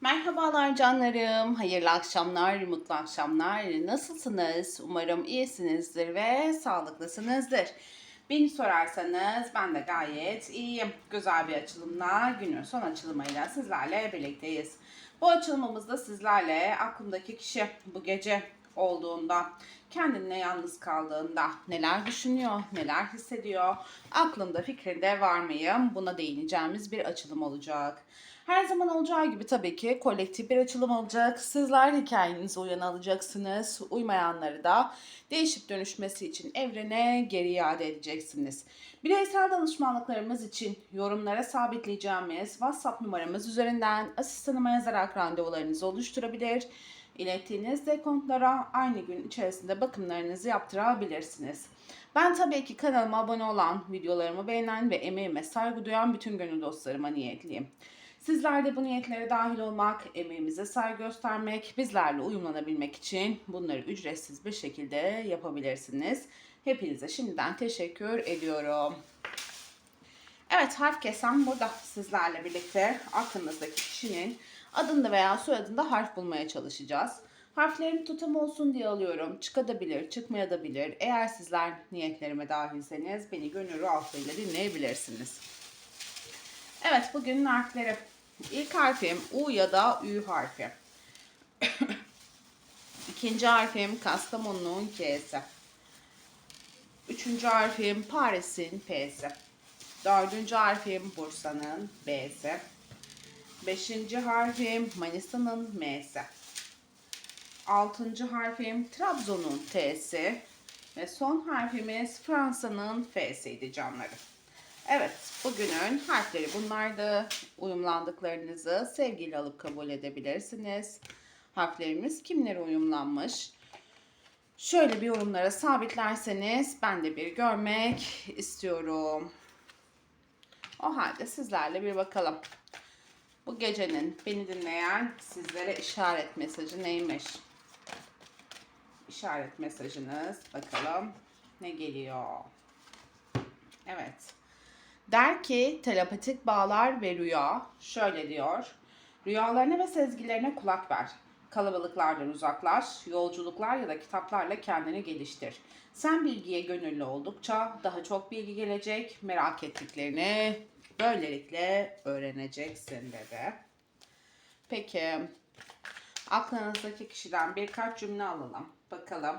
Merhabalar canlarım, hayırlı akşamlar, mutlu akşamlar. Nasılsınız? Umarım iyisinizdir ve sağlıklısınızdır. Beni sorarsanız ben de gayet iyiyim. Güzel bir açılımla, günün son açılımıyla sizlerle birlikteyiz. Bu açılımımızda sizlerle aklımdaki kişi bu gece olduğunda, kendine yalnız kaldığında neler düşünüyor, neler hissediyor, aklında fikrinde var mıyım buna değineceğimiz bir açılım olacak. Her zaman olacağı gibi tabii ki kolektif bir açılım olacak. Sizler hikayenize uyan alacaksınız. Uymayanları da değişip dönüşmesi için evrene geri iade edeceksiniz. Bireysel danışmanlıklarımız için yorumlara sabitleyeceğimiz WhatsApp numaramız üzerinden asistanıma yazarak randevularınızı oluşturabilir. İlettiğiniz dekontlara aynı gün içerisinde bakımlarınızı yaptırabilirsiniz. Ben tabii ki kanalıma abone olan, videolarımı beğenen ve emeğime saygı duyan bütün gönül dostlarıma niyetliyim. Sizler de bu niyetlere dahil olmak, emeğimize saygı göstermek, bizlerle uyumlanabilmek için bunları ücretsiz bir şekilde yapabilirsiniz. Hepinize şimdiden teşekkür ediyorum. Evet harf kesen burada sizlerle birlikte aklınızdaki kişinin adında veya soyadında harf bulmaya çalışacağız. Harflerin tutam olsun diye alıyorum. Çıkabilir, çıkmayabilir. Eğer sizler niyetlerime dahilseniz beni gönül rahatlığıyla dinleyebilirsiniz. Evet bugünün harfleri. İlk harfim U ya da Ü harfi. İkinci harfim Kastamonu'nun K'si. Üçüncü harfim Paris'in P'si. Dördüncü harfim Bursa'nın B'si. Beşinci harfim Manisa'nın M'si. Altıncı harfim Trabzon'un T'si. Ve son harfimiz Fransa'nın F'siydi canlarım. Evet, bugünün harfleri bunlardı. Uyumlandıklarınızı sevgiyle alıp kabul edebilirsiniz. Harflerimiz kimlere uyumlanmış? Şöyle bir yorumlara sabitlerseniz ben de bir görmek istiyorum. O halde sizlerle bir bakalım. Bu gecenin beni dinleyen sizlere işaret mesajı neymiş? İşaret mesajınız bakalım ne geliyor? Evet. Der ki telepatik bağlar ve rüya şöyle diyor. Rüyalarına ve sezgilerine kulak ver. Kalabalıklardan uzaklaş, yolculuklar ya da kitaplarla kendini geliştir. Sen bilgiye gönüllü oldukça daha çok bilgi gelecek, merak ettiklerini böylelikle öğreneceksin dedi. Peki, aklınızdaki kişiden birkaç cümle alalım. Bakalım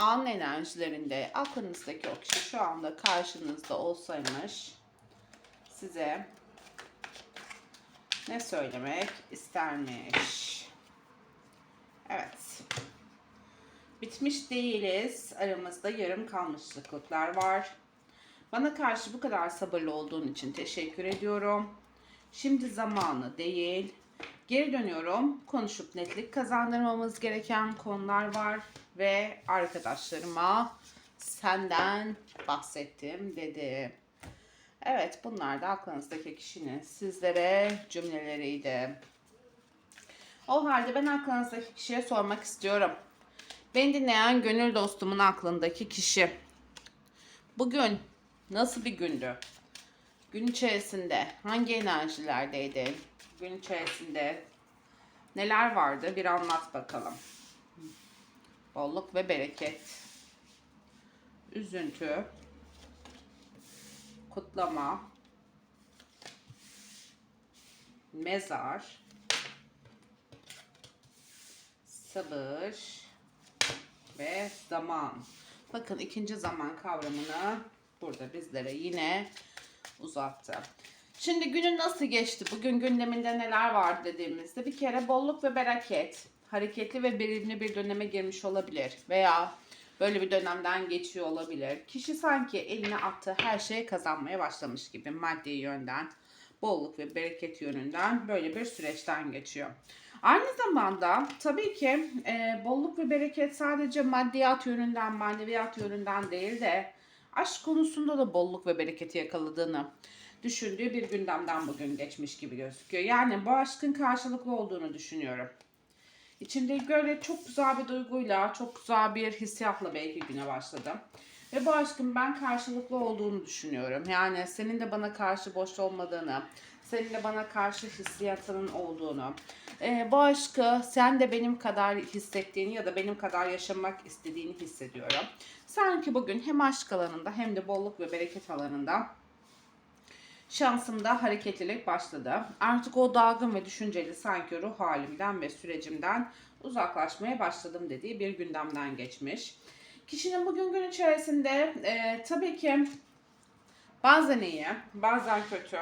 an enerjilerinde aklınızdaki o kişi şu anda karşınızda olsaymış size ne söylemek istermiş? Evet. Bitmiş değiliz. Aramızda yarım kalmışlıklar var. Bana karşı bu kadar sabırlı olduğun için teşekkür ediyorum. Şimdi zamanı değil. Geri dönüyorum. Konuşup netlik kazandırmamız gereken konular var ve arkadaşlarıma senden bahsettim dedi. Evet bunlar da aklınızdaki kişinin sizlere cümleleriydi. O halde ben aklınızdaki kişiye sormak istiyorum. Beni dinleyen gönül dostumun aklındaki kişi. Bugün nasıl bir gündü? Gün içerisinde hangi enerjilerdeydi? Gün içerisinde neler vardı? Bir anlat bakalım. Bolluk ve bereket. Üzüntü. Kutlama. Mezar. Sabır. Ve zaman. Bakın ikinci zaman kavramını burada bizlere yine uzattı. Şimdi günün nasıl geçti? Bugün gündeminde neler var dediğimizde bir kere bolluk ve bereket hareketli ve belirli bir döneme girmiş olabilir veya böyle bir dönemden geçiyor olabilir. Kişi sanki eline attığı her şeyi kazanmaya başlamış gibi maddi yönden, bolluk ve bereket yönünden böyle bir süreçten geçiyor. Aynı zamanda tabii ki e, bolluk ve bereket sadece maddiyat yönünden, maneviyat yönünden değil de aşk konusunda da bolluk ve bereketi yakaladığını düşündüğü bir gündemden bugün geçmiş gibi gözüküyor. Yani bu aşkın karşılıklı olduğunu düşünüyorum. İçinde böyle çok güzel bir duyguyla, çok güzel bir hissiyatla belki güne başladım. Ve bu aşkın ben karşılıklı olduğunu düşünüyorum. Yani senin de bana karşı boş olmadığını, seninle bana karşı hissiyatının olduğunu, e, bu aşkı sen de benim kadar hissettiğini ya da benim kadar yaşamak istediğini hissediyorum. Sanki bugün hem aşk alanında hem de bolluk ve bereket alanında şansımda hareketlilik başladı. Artık o dalgın ve düşünceli sanki ruh halimden ve sürecimden uzaklaşmaya başladım dediği bir gündemden geçmiş. Kişinin bugün gün içerisinde e, tabii ki bazen iyi, bazen kötü,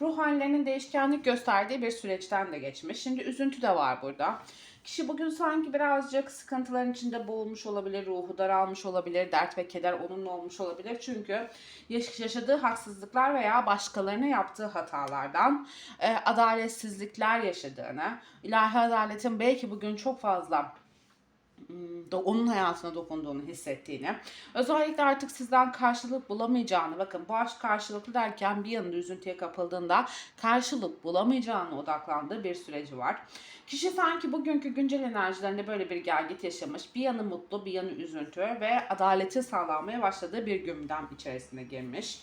ruh hallerinin değişkenlik gösterdiği bir süreçten de geçmiş. Şimdi üzüntü de var burada. Kişi bugün sanki birazcık sıkıntıların içinde boğulmuş olabilir, ruhu daralmış olabilir, dert ve keder onunla olmuş olabilir. Çünkü yaş- yaşadığı haksızlıklar veya başkalarına yaptığı hatalardan e, adaletsizlikler yaşadığını, ilahi adaletin belki bugün çok fazla do- onun hayatına dokunduğunu hissettiğini, özellikle artık sizden karşılık bulamayacağını, bakın bu aşk karşılıklı derken bir yanında üzüntüye kapıldığında karşılık bulamayacağına odaklandığı bir süreci var. Kişi sanki bugünkü güncel enerjilerinde böyle bir gelgit yaşamış, bir yanı mutlu, bir yanı üzüntü ve adaleti sağlanmaya başladığı bir gündem içerisine girmiş.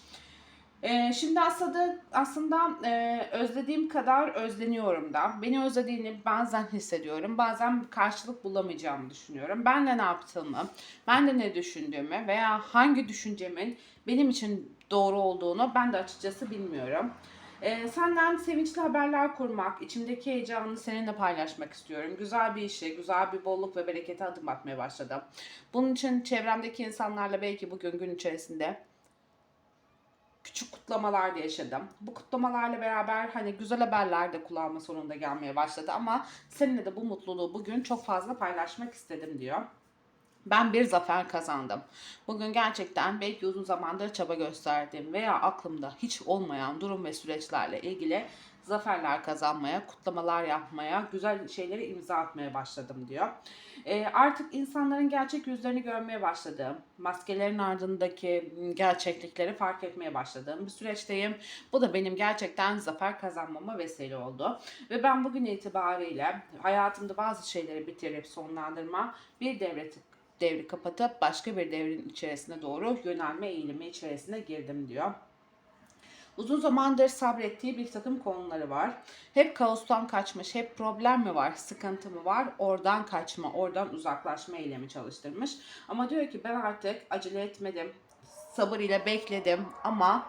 Ee, şimdi aslında aslında e, özlediğim kadar özleniyorum da. Beni özlediğini bazen hissediyorum. Bazen karşılık bulamayacağımı düşünüyorum. Ben de ne yaptığımı, ben de ne düşündüğümü veya hangi düşüncemin benim için doğru olduğunu ben de açıkçası bilmiyorum. Ee, senden sevinçli haberler kurmak, içimdeki heyecanını seninle paylaşmak istiyorum. Güzel bir işe, güzel bir bolluk ve berekete adım atmaya başladım. Bunun için çevremdeki insanlarla belki bugün gün içerisinde küçük kutlamalar da yaşadım. Bu kutlamalarla beraber hani güzel haberler de kulağıma sonunda gelmeye başladı ama seninle de bu mutluluğu bugün çok fazla paylaşmak istedim diyor. Ben bir zafer kazandım. Bugün gerçekten belki uzun zamandır çaba gösterdiğim veya aklımda hiç olmayan durum ve süreçlerle ilgili zaferler kazanmaya, kutlamalar yapmaya, güzel şeyleri imza atmaya başladım diyor. Ee, artık insanların gerçek yüzlerini görmeye başladığım, maskelerin ardındaki gerçeklikleri fark etmeye başladığım bir süreçteyim. Bu da benim gerçekten zafer kazanmama vesile oldu. Ve ben bugün itibariyle hayatımda bazı şeyleri bitirip sonlandırma, bir devre devri kapatıp başka bir devrin içerisine doğru yönelme eğilimi içerisine girdim diyor. Uzun zamandır sabrettiği bir takım konuları var. Hep kaostan kaçmış, hep problem mi var, sıkıntı mı var, oradan kaçma, oradan uzaklaşma eylemi çalıştırmış. Ama diyor ki ben artık acele etmedim, sabır ile bekledim ama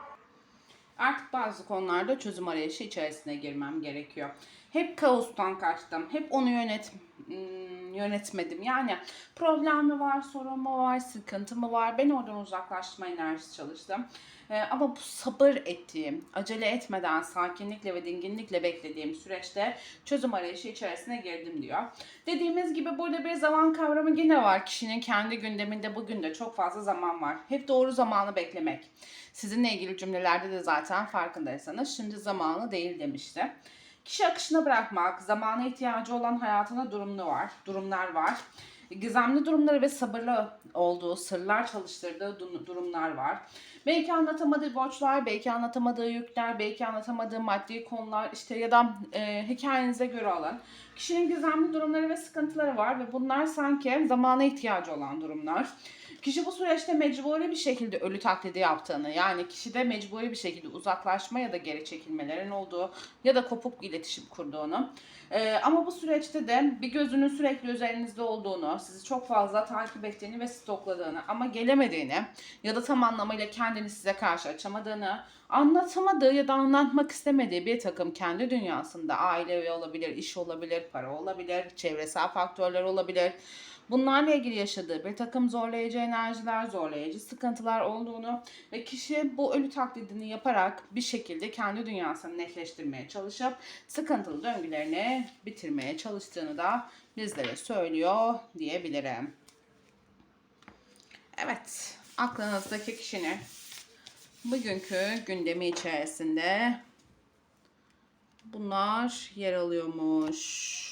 artık bazı konularda çözüm arayışı içerisine girmem gerekiyor. Hep kaostan kaçtım, hep onu yönet hmm, yönetmedim. Yani problem mi var, sorun mu var, sıkıntı mı var? Ben oradan uzaklaşma enerjisi çalıştım. Ee, ama bu sabır ettiğim, acele etmeden sakinlikle ve dinginlikle beklediğim süreçte çözüm arayışı içerisine girdim diyor. Dediğimiz gibi burada bir zaman kavramı yine var. Kişinin kendi gündeminde bugün de çok fazla zaman var. Hep doğru zamanı beklemek. Sizinle ilgili cümlelerde de zaten farkındaysanız şimdi zamanı değil demişti. Kişi akışına bırakmak, zamana ihtiyacı olan hayatına durumlu var, durumlar var. Gizemli durumları ve sabırlı olduğu, sırlar çalıştırdığı du- durumlar var. Belki anlatamadığı borçlar, belki anlatamadığı yükler, belki anlatamadığı maddi konular işte ya da e, hikayenize göre alın. Kişinin gizemli durumları ve sıkıntıları var ve bunlar sanki zamana ihtiyacı olan durumlar. Kişi bu süreçte mecburi bir şekilde ölü taklidi yaptığını yani kişide mecburi bir şekilde uzaklaşma ya da geri çekilmelerin olduğu ya da kopuk iletişim kurduğunu ee, ama bu süreçte de bir gözünün sürekli üzerinizde olduğunu, sizi çok fazla takip ettiğini ve stokladığını ama gelemediğini ya da tam anlamıyla kendini size karşı açamadığını, anlatamadığı ya da anlatmak istemediği bir takım kendi dünyasında aile olabilir, iş olabilir, para olabilir, çevresel faktörler olabilir. Bunlarla ilgili yaşadığı bir takım zorlayıcı enerjiler, zorlayıcı sıkıntılar olduğunu ve kişi bu ölü taklidini yaparak bir şekilde kendi dünyasını netleştirmeye çalışıp sıkıntılı döngülerini bitirmeye çalıştığını da bizlere söylüyor diyebilirim. Evet, aklınızdaki kişinin bugünkü gündemi içerisinde bunlar yer alıyormuş.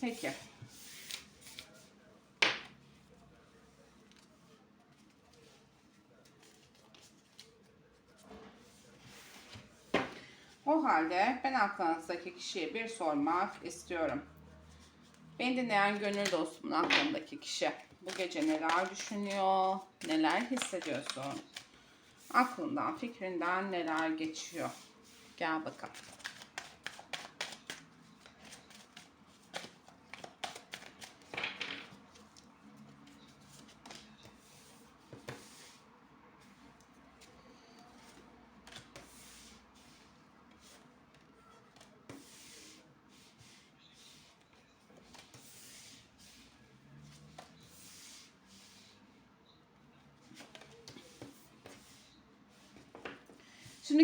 Peki. O halde ben aklınızdaki kişiye bir sormak istiyorum. Beni dinleyen gönül dostumun aklındaki kişi bu gece neler düşünüyor, neler hissediyorsun? Aklından, fikrinden neler geçiyor? Gel bakalım.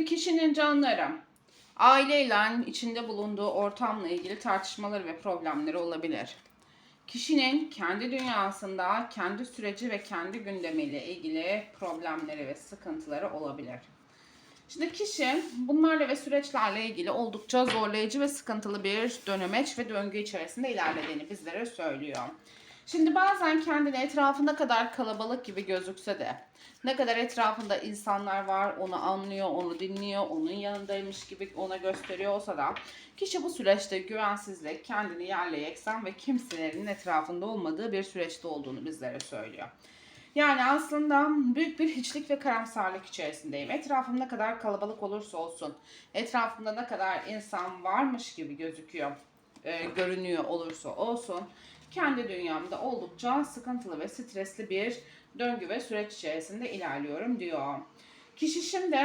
Kişinin canları aileyle içinde bulunduğu ortamla ilgili tartışmaları ve problemleri olabilir. Kişinin kendi dünyasında kendi süreci ve kendi gündemiyle ilgili problemleri ve sıkıntıları olabilir. Şimdi kişi bunlarla ve süreçlerle ilgili oldukça zorlayıcı ve sıkıntılı bir dönemeç ve döngü içerisinde ilerlediğini bizlere söylüyor. Şimdi bazen kendini etrafında kadar kalabalık gibi gözükse de ne kadar etrafında insanlar var onu anlıyor, onu dinliyor, onun yanındaymış gibi ona gösteriyor olsa da kişi bu süreçte güvensizlik, kendini yerle yeksan ve kimselerin etrafında olmadığı bir süreçte olduğunu bizlere söylüyor. Yani aslında büyük bir hiçlik ve karamsarlık içerisindeyim. Etrafım ne kadar kalabalık olursa olsun, etrafımda ne kadar insan varmış gibi gözüküyor, e, görünüyor olursa olsun, kendi dünyamda oldukça sıkıntılı ve stresli bir döngü ve süreç içerisinde ilerliyorum diyor. Kişi şimdi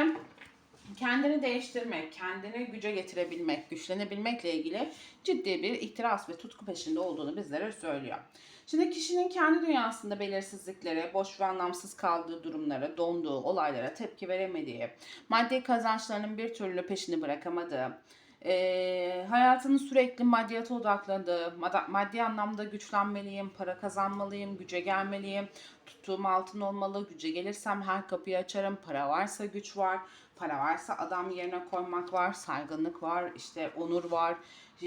kendini değiştirmek, kendini güce getirebilmek, güçlenebilmekle ilgili ciddi bir ihtiras ve tutku peşinde olduğunu bizlere söylüyor. Şimdi kişinin kendi dünyasında belirsizliklere, boş ve anlamsız kaldığı durumlara, donduğu olaylara tepki veremediği, maddi kazançlarının bir türlü peşini bırakamadığı, e, hayatının sürekli maddiyata odaklandığı, maddi anlamda güçlenmeliyim, para kazanmalıyım, güce gelmeliyim, tuttuğum altın olmalı, güce gelirsem her kapıyı açarım, para varsa güç var, para varsa adam yerine koymak var, saygınlık var, işte onur var,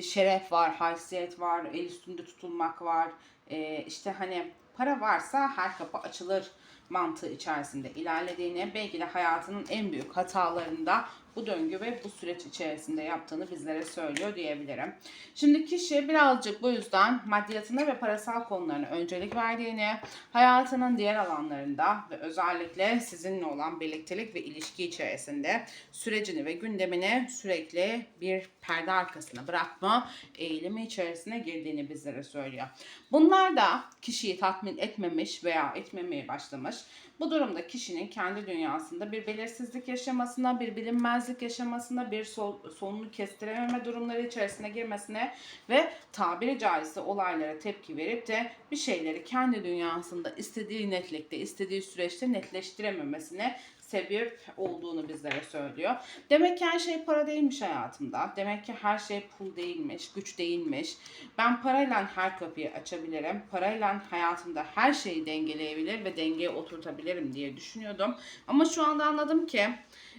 şeref var, haysiyet var, el üstünde tutulmak var, e, işte hani para varsa her kapı açılır mantığı içerisinde ilerlediğini, belki de hayatının en büyük hatalarında bu döngü ve bu süreç içerisinde yaptığını bizlere söylüyor diyebilirim. Şimdi kişi birazcık bu yüzden maddiyatına ve parasal konularına öncelik verdiğini, hayatının diğer alanlarında ve özellikle sizinle olan birliktelik ve ilişki içerisinde sürecini ve gündemini sürekli bir perde arkasına bırakma eğilimi içerisine girdiğini bizlere söylüyor. Bunlar da kişiyi tatmin etmemiş veya etmemeye başlamış. Bu durumda kişinin kendi dünyasında bir belirsizlik yaşamasına, bir bilinmezlik yaşamasına, bir sol, sonunu kestirememe durumları içerisine girmesine ve tabiri caizse olaylara tepki verip de bir şeyleri kendi dünyasında istediği netlikte, istediği süreçte netleştirememesine sebep olduğunu bizlere söylüyor. Demek ki her şey para değilmiş hayatımda. Demek ki her şey pul değilmiş, güç değilmiş. Ben parayla her kapıyı açabilirim. Parayla hayatımda her şeyi dengeleyebilir ve dengeye oturtabilirim diye düşünüyordum. Ama şu anda anladım ki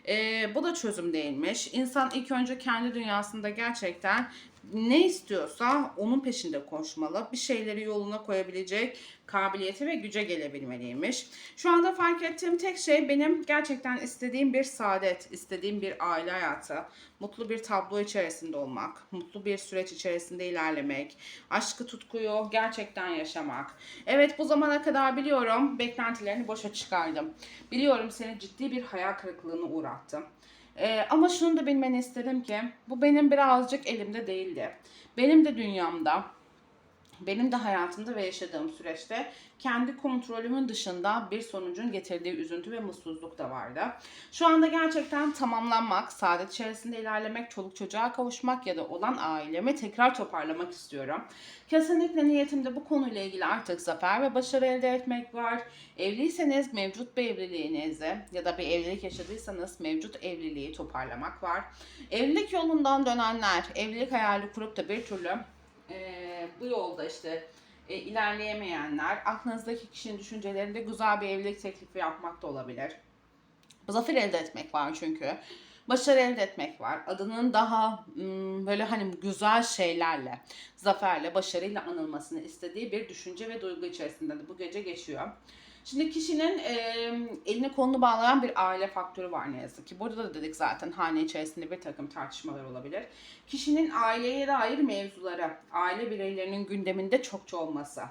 e, bu da çözüm değilmiş. İnsan ilk önce kendi dünyasında gerçekten ne istiyorsa onun peşinde koşmalı. Bir şeyleri yoluna koyabilecek kabiliyeti ve güce gelebilmeliymiş. Şu anda fark ettiğim tek şey benim gerçekten istediğim bir saadet, istediğim bir aile hayatı, mutlu bir tablo içerisinde olmak, mutlu bir süreç içerisinde ilerlemek, aşkı tutkuyu gerçekten yaşamak. Evet bu zamana kadar biliyorum beklentilerini boşa çıkardım. Biliyorum seni ciddi bir hayal kırıklığına uğrattım. Ee, ama şunu da bilmeni istedim ki bu benim birazcık elimde değildi. Benim de dünyamda, benim de hayatımda ve yaşadığım süreçte kendi kontrolümün dışında bir sonucun getirdiği üzüntü ve mutsuzluk da vardı. Şu anda gerçekten tamamlanmak, saadet içerisinde ilerlemek, çoluk çocuğa kavuşmak ya da olan ailemi tekrar toparlamak istiyorum. Kesinlikle niyetimde bu konuyla ilgili artık zafer ve başarı elde etmek var. Evliyseniz mevcut bir evliliğinizi ya da bir evlilik yaşadıysanız mevcut evliliği toparlamak var. Evlilik yolundan dönenler, evlilik hayali kurup da bir türlü e, bu yolda işte e, ilerleyemeyenler, aklınızdaki kişinin düşüncelerinde güzel bir evlilik teklifi yapmak da olabilir. Zafer elde etmek var çünkü. Başarı elde etmek var. Adının daha böyle hani güzel şeylerle, zaferle, başarıyla anılmasını istediği bir düşünce ve duygu içerisinde de bu gece geçiyor. Şimdi kişinin e, elini kolunu bağlayan bir aile faktörü var ne yazık ki. Burada da dedik zaten hane içerisinde bir takım tartışmalar olabilir. Kişinin aileye dair mevzuları, aile bireylerinin gündeminde çokça olması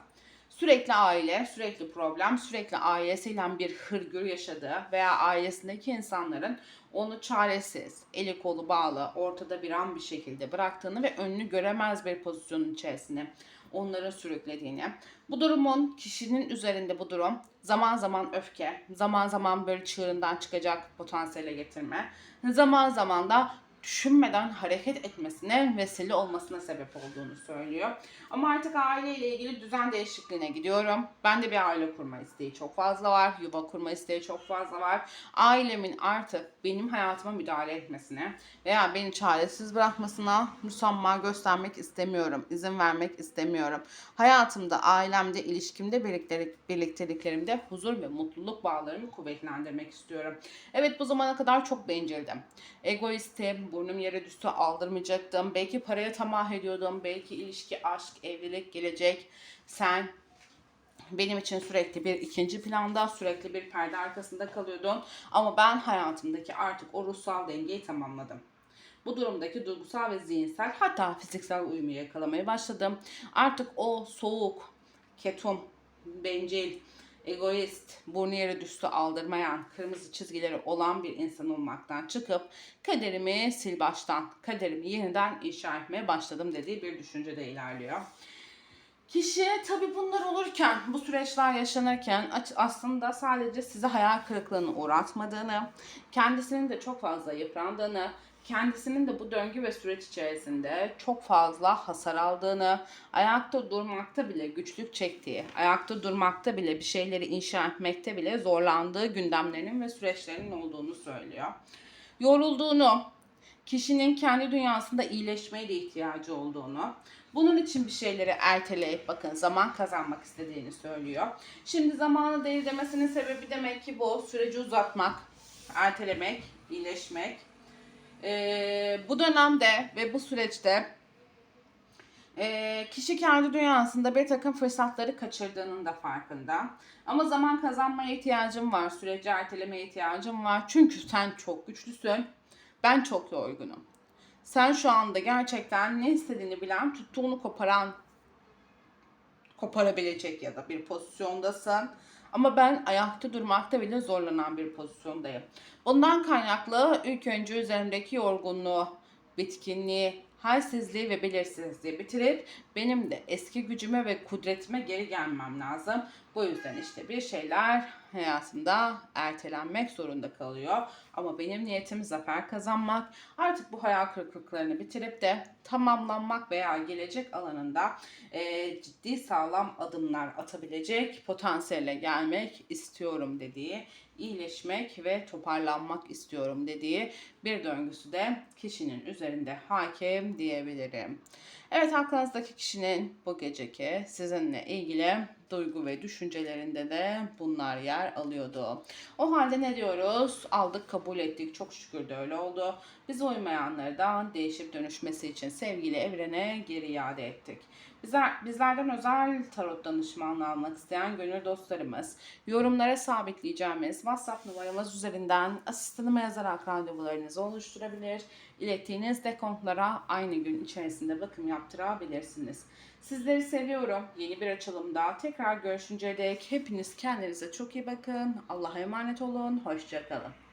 Sürekli aile, sürekli problem, sürekli ailesiyle bir hırgür yaşadığı veya ailesindeki insanların onu çaresiz, eli kolu bağlı, ortada bir an bir şekilde bıraktığını ve önünü göremez bir pozisyonun içerisine onları sürüklediğini. Bu durumun kişinin üzerinde bu durum zaman zaman öfke, zaman zaman böyle çığırından çıkacak potansiyele getirme, zaman zaman da düşünmeden hareket etmesine vesile olmasına sebep olduğunu söylüyor. Ama artık aileyle ilgili düzen değişikliğine gidiyorum. Ben de bir aile kurma isteği çok fazla var. Yuva kurma isteği çok fazla var. Ailemin artık benim hayatıma müdahale etmesine veya beni çaresiz bırakmasına müsamma göstermek istemiyorum. İzin vermek istemiyorum. Hayatımda, ailemde, ilişkimde, birliktelik, birlikteliklerimde huzur ve mutluluk bağlarımı kuvvetlendirmek istiyorum. Evet bu zamana kadar çok bencildim. Egoistim, burnum yere düştü aldırmayacaktım. Belki paraya tamah ediyordum. Belki ilişki, aşk, evlilik, gelecek. Sen benim için sürekli bir ikinci planda, sürekli bir perde arkasında kalıyordun. Ama ben hayatımdaki artık o ruhsal dengeyi tamamladım. Bu durumdaki duygusal ve zihinsel hatta fiziksel uyumu yakalamaya başladım. Artık o soğuk, ketum, bencil, egoist, burnu yere düştü aldırmayan, kırmızı çizgileri olan bir insan olmaktan çıkıp kaderimi sil baştan, kaderimi yeniden inşa etmeye başladım dediği bir düşüncede ilerliyor. Kişi tabii bunlar olurken, bu süreçler yaşanırken aslında sadece size hayal kırıklığına uğratmadığını, kendisinin de çok fazla yıprandığını, kendisinin de bu döngü ve süreç içerisinde çok fazla hasar aldığını, ayakta durmakta bile güçlük çektiği, ayakta durmakta bile bir şeyleri inşa etmekte bile zorlandığı gündemlerinin ve süreçlerinin olduğunu söylüyor. Yorulduğunu, kişinin kendi dünyasında iyileşmeye de ihtiyacı olduğunu, bunun için bir şeyleri erteleyip bakın zaman kazanmak istediğini söylüyor. Şimdi zamanı değil demesinin sebebi demek ki bu süreci uzatmak, ertelemek, iyileşmek. Ee, bu dönemde ve bu süreçte ee, kişi kendi dünyasında bir takım fırsatları kaçırdığının da farkında. Ama zaman kazanmaya ihtiyacım var, süreci ertelemeye ihtiyacım var. Çünkü sen çok güçlüsün, ben çok yorgunum. Sen şu anda gerçekten ne istediğini bilen, tuttuğunu koparan, koparabilecek ya da bir pozisyondasın. Ama ben ayakta durmakta bile zorlanan bir pozisyondayım. Bundan kaynaklı ilk önce üzerimdeki yorgunluğu, bitkinliği, halsizliği ve belirsizliği bitirip benim de eski gücüme ve kudretime geri gelmem lazım. Bu yüzden işte bir şeyler hayatımda ertelenmek zorunda kalıyor. Ama benim niyetim zafer kazanmak. Artık bu hayal kırıklıklarını bitirip de tamamlanmak veya gelecek alanında e, ciddi sağlam adımlar atabilecek potansiyele gelmek istiyorum dediği, iyileşmek ve toparlanmak istiyorum dediği bir döngüsü de kişinin üzerinde hakim diyebilirim. Evet aklınızdaki kişinin bu geceki sizinle ilgili duygu ve düşüncelerinde de bunlar yer alıyordu. O halde ne diyoruz? Aldık kabul ettik. Çok şükür de öyle oldu. Bize uymayanları da değişip dönüşmesi için sevgili evrene geri iade ettik. Bizler, bizlerden özel tarot danışmanlığı almak isteyen gönül dostlarımız yorumlara sabitleyeceğimiz WhatsApp numaramız üzerinden asistanıma yazarak randevularınızı oluşturabilir. İlettiğiniz dekontlara aynı gün içerisinde bakım yaptırabilirsiniz. Sizleri seviyorum. Yeni bir açılımda tekrar görüşünceye dek hepiniz kendinize çok iyi bakın. Allah'a emanet olun. Hoşçakalın.